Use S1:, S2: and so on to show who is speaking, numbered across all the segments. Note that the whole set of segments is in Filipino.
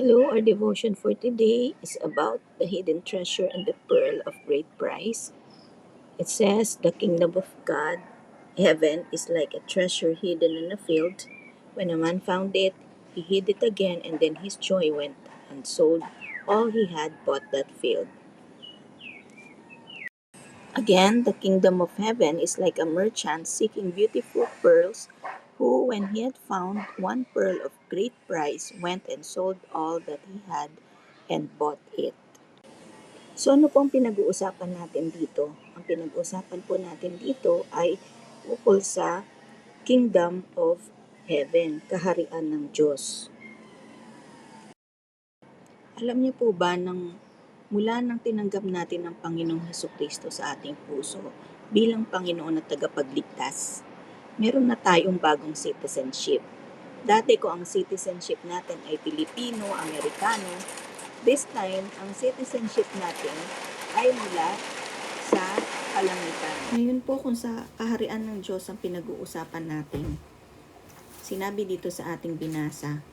S1: Hello, our devotion for today is about the hidden treasure and the pearl of great price. It says, The kingdom of God, heaven, is like a treasure hidden in a field. When a man found it, he hid it again, and then his joy went and sold all he had bought that field. Again, the kingdom of heaven is like a merchant seeking beautiful pearls, who, when he had found one pearl of great price, went and sold all that he had and bought it. So ano po ang pinag-uusapan natin dito? Ang pinag-uusapan po natin dito ay ukol sa kingdom of heaven, kaharian ng Diyos. Alam niyo po ba nang mula nang tinanggap natin ang Panginoong Heso Kristo sa ating puso bilang Panginoon at tagapagligtas, meron na tayong bagong citizenship. Dati ko ang citizenship natin ay Pilipino, Amerikano. This time, ang citizenship natin ay mula sa kalangitan. Ngayon po kung sa kaharian ng Diyos ang pinag-uusapan natin, sinabi dito sa ating binasa,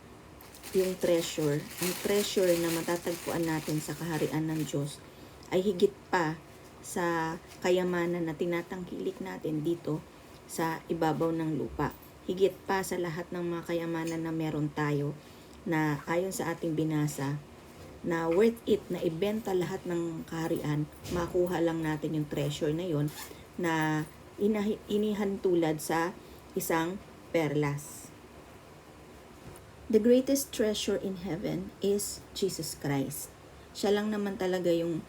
S1: yung treasure, ang treasure na matatagpuan natin sa kaharian ng Diyos ay higit pa sa kayamanan na tinatangkilik natin dito sa ibabaw ng lupa. Higit pa sa lahat ng mga kayamanan na meron tayo na ayon sa ating binasa na worth it na ibenta lahat ng kaharian, makuha lang natin yung treasure na yon na inihan tulad sa isang perlas. The greatest treasure in heaven is Jesus Christ. Siya lang naman talaga yung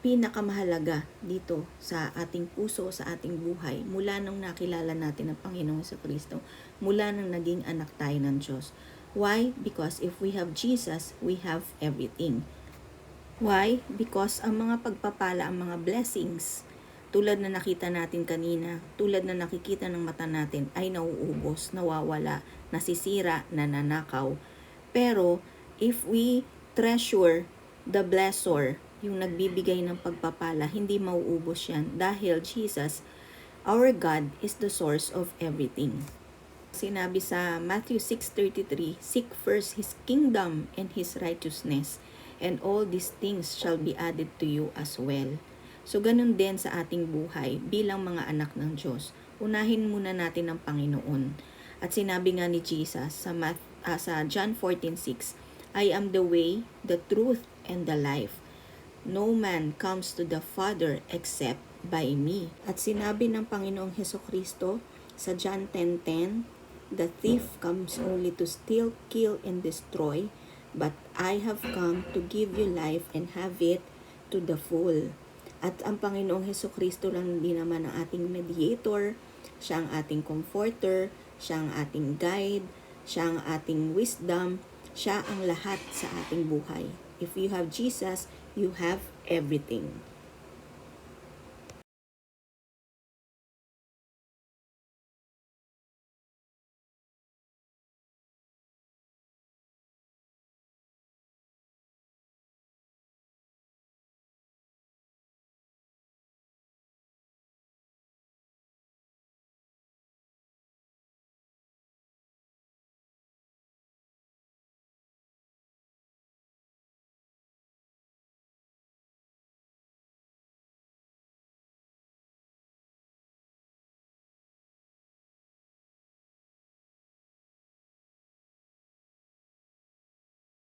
S1: pinakamahalaga dito sa ating puso, sa ating buhay, mula nung nakilala natin ang Panginoong sa Kristo, mula nang naging anak tayo ng Diyos. Why? Because if we have Jesus, we have everything. Why? Because ang mga pagpapala, ang mga blessings, tulad na nakita natin kanina, tulad na nakikita ng mata natin, ay nauubos, nawawala, nasisira, nananakaw. Pero, if we treasure the blessor, yung nagbibigay ng pagpapala, hindi mauubos yan dahil Jesus, our God, is the source of everything. Sinabi sa Matthew 6.33, Seek first His kingdom and His righteousness, and all these things shall be added to you as well. So, ganun din sa ating buhay bilang mga anak ng Diyos. Unahin muna natin ang Panginoon. At sinabi nga ni Jesus sa, Math, ah, sa John 14.6, I am the way, the truth, and the life. No man comes to the Father except by me. At sinabi ng Panginoong Heso Kristo sa John 10.10, The thief comes only to steal, kill, and destroy, but I have come to give you life and have it to the full. At ang Panginoong Heso Kristo lang din naman ang ating mediator, siya ang ating comforter, siya ang ating guide, siya ang ating wisdom, siya ang lahat sa ating buhay. If you have Jesus, you have everything.